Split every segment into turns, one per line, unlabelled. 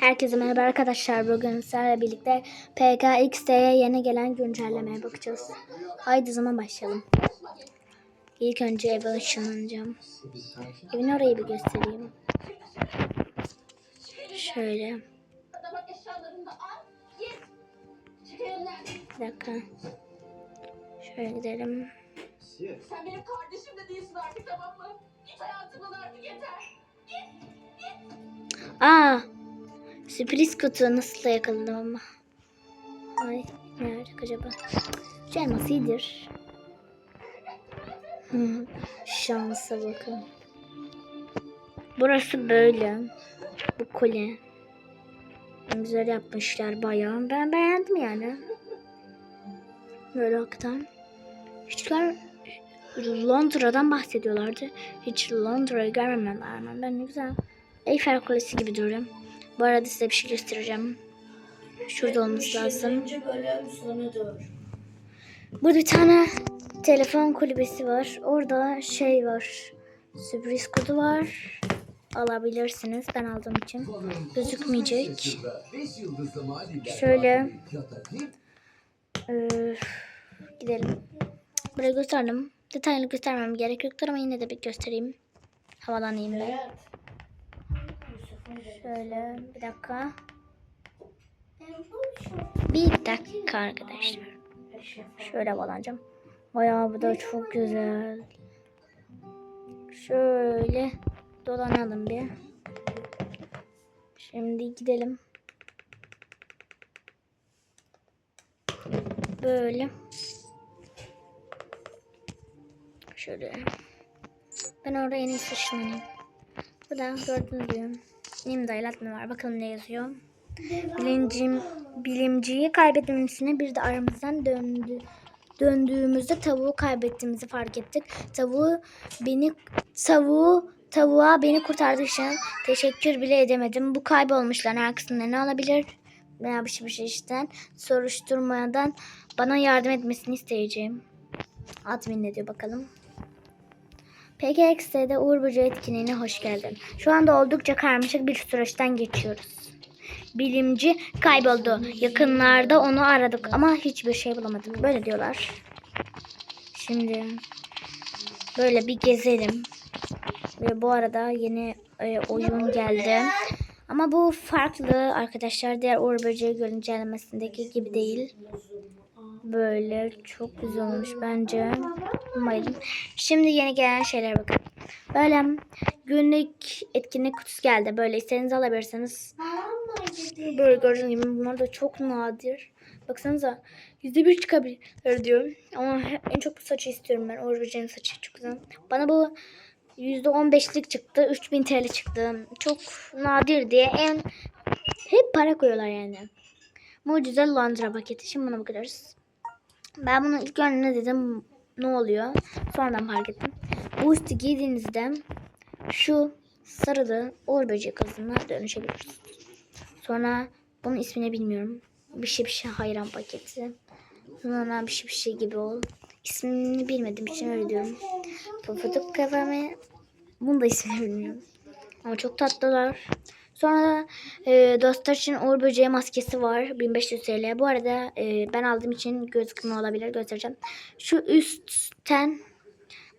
Herkese merhaba arkadaşlar. Bugün sizlerle birlikte PKXD'ye yeni gelen güncellemeye bakacağız. Haydi zaman başlayalım. İlk önce eve ışınlanacağım. Evin orayı bir göstereyim. Şöyle. Bir dakika. Şöyle gidelim.
Sen benim kardeşim de değilsin artık tamam mı? Git hayatımdan artık yeter. Git. Git.
Aa! Sürpriz kutu nasıl yakaladım ama. Ay ne olacak acaba? Şu elmas iyidir. Hı, Şansa bakın. Burası böyle. Bu kule. Güzel yapmışlar bayağı. Ben beğendim yani. Böyle hakikaten. Hiçler Londra'dan bahsediyorlardı. Hiç Londra'yı görmemem rağmen ben ne güzel. Eyfel Kulesi gibi duruyor. Bu arada size bir şey göstereceğim. Şurada olması lazım.
Önce böyle sonra dur.
Burada bir tane telefon kulübesi var. Orada şey var. Sürpriz kodu var. Alabilirsiniz. Ben aldığım için. Gözükmeyecek. Şöyle. Ee, gidelim. Buraya gösterdim. Detaylı göstermem gerek yoktur ama yine de bir göstereyim. Havalanayım ben. Şöyle bir dakika. Bir dakika arkadaşlar. Şöyle bağlanacağım. Bayağı bu da çok güzel. Şöyle dolanalım bir. Şimdi gidelim. Böyle. Şöyle. Ben oraya en iyisi ışınlanayım. Bu da gördüğünüz gibi. İmdaylat mı var? Bakalım ne yazıyor. Bilincim, bilimciyi kaybetmemesine bir de aramızdan döndü. Döndüğümüzde tavuğu kaybettiğimizi fark ettik. Tavuğu beni tavuğu tavuğa beni kurtardığı için teşekkür bile edemedim. Bu kaybolmuşların arkasında ne olabilir? Veya bir şey bir şey işten soruşturmadan bana yardım etmesini isteyeceğim. Admin ne diyor bakalım. PKX'de Uğur Böceği etkinliğine hoş geldin. Şu anda oldukça karmaşık bir süreçten geçiyoruz. Bilimci kayboldu. Yakınlarda onu aradık ama hiçbir şey bulamadık. Böyle diyorlar. Şimdi böyle bir gezelim. Ve bu arada yeni e, oyun geldi. Ama bu farklı arkadaşlar. Diğer Uğur Böceği güncellemesindeki gibi değil. Böyle çok güzel olmuş bence. Umarım. Şimdi yeni gelen şeylere bakın. Böyle günlük etkinlik kutusu geldi. Böyle istediğinizi alabilirsiniz. Böyle gördüğünüz gibi bunlar da çok nadir. Baksanıza yüzde bir çıkabilir diyor. Ama en çok bu saçı istiyorum ben. Orijinal saçı çok güzel. Bana bu yüzde on beşlik çıktı. 3000 TL çıktı. Çok nadir diye en hep para koyuyorlar yani. Mucize Londra paketi. Şimdi buna bakıyoruz. Ben bunu ilk önce dedim ne oluyor? Sonradan fark ettim. Bu üstü giydiğinizde şu sarılı uğur böcek kazına dönüşebilirsiniz. Sonra bunun ismini bilmiyorum. Bir şey bir şey hayran paketi. Sonra bir şey bir şey gibi ol. İsmini bilmediğim için öyle diyorum. Pofuduk kafamı. Bunun da ismini bilmiyorum. Ama çok tatlılar. Sonra e, dostlar için Uğur Böceği maskesi var. 1500 TL. Bu arada e, ben aldığım için gözükme olabilir. Göstereceğim. Şu üstten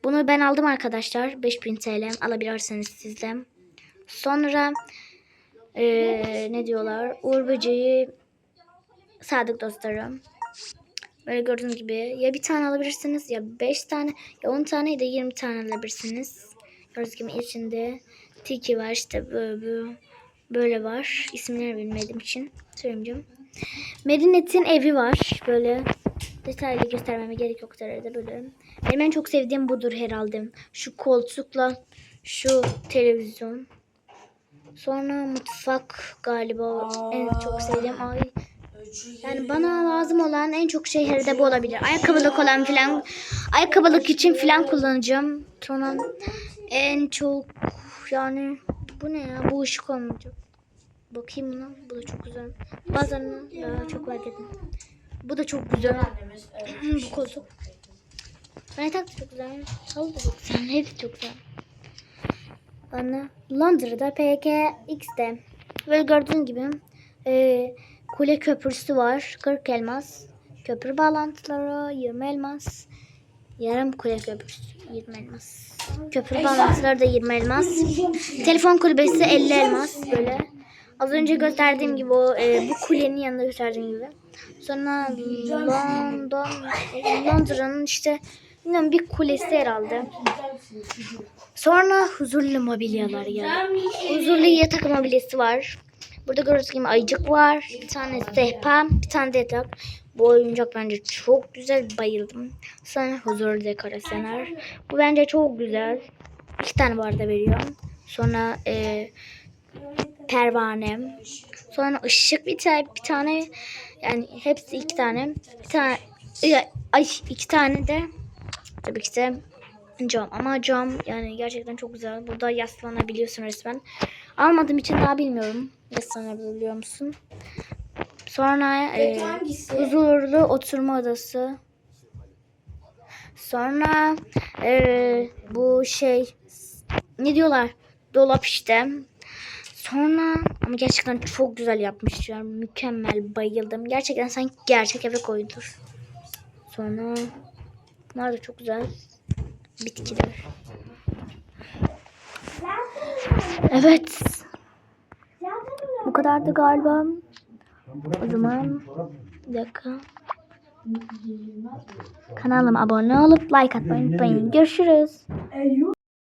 bunu ben aldım arkadaşlar. 5000 TL alabilirsiniz siz de. Sonra e, ne diyorlar? Uğur Böceği Sadık dostlarım. Böyle gördüğünüz gibi ya bir tane alabilirsiniz ya 5 tane ya 10 tane ya da 20 tane alabilirsiniz. Gördüğünüz gibi içinde tiki var işte böyle, böyle, var. İsimleri bilmediğim için söyleyeceğim. Medinet'in evi var. Böyle detaylı göstermeme gerek yok herhalde böyle. Benim en çok sevdiğim budur herhalde. Şu koltukla şu televizyon. Sonra mutfak galiba en çok sevdiğim. Ay yani bana lazım olan en çok şey herhalde bu olabilir. Ayakkabılık olan filan. Ayakkabılık için filan kullanacağım. Sonra en çok yani bu ne ya? Bu ışık olmayacak. Bakayım buna. Bu da çok güzel. Bazen daha çok fark ettim. Bu da çok güzel.
Annemiz evet.
bu koltuk. Ben yatak da çok güzel. Halı da çok güzel. Hepsi çok güzel. Bana Londra'da PKX'de Böyle gördüğün gibi e, kule köprüsü var. 40 elmas. Köprü bağlantıları 20 elmas. Yarım kule köprüsü 20 elmas. Köprü bağlantıları da 20 elmas. Telefon kulübesi 50 elmas böyle. Az önce gösterdiğim gibi o e, bu kulenin yanında gösterdiğim gibi. Sonra London Londra'nın işte bilmiyorum bir kulesi herhalde. Sonra huzurlu mobilyalar geldi. Huzurlu yatak mobilyası var. Burada gördüğünüz gibi ayıcık var. Bir tane sehpa, bir tane de yatak. Bu oyuncak bence çok güzel. Bayıldım. Sonra huzurlu dekorasyonlar. Bu bence çok güzel. İki tane bu arada veriyorum. Sonra e, pervane. Sonra ışık bir tane, bir tane yani hepsi iki tane. Bir tane ay iki tane de tabii ki de cam ama cam yani gerçekten çok güzel. Burada yaslanabiliyorsun resmen. Almadığım için daha bilmiyorum. Yaslanabiliyor musun? Sonra e, huzurlu oturma odası. Sonra e, bu şey ne diyorlar? Dolap işte. Sonra ama gerçekten çok güzel yapmışlar. Mükemmel bayıldım. Gerçekten sanki gerçek eve koydur. Sonra bunlar da çok güzel. Bitkiler. Evet. Bu kadardı galiba. O zaman bir dakika. Kanalıma abone olup like atmayı unutmayın. Görüşürüz.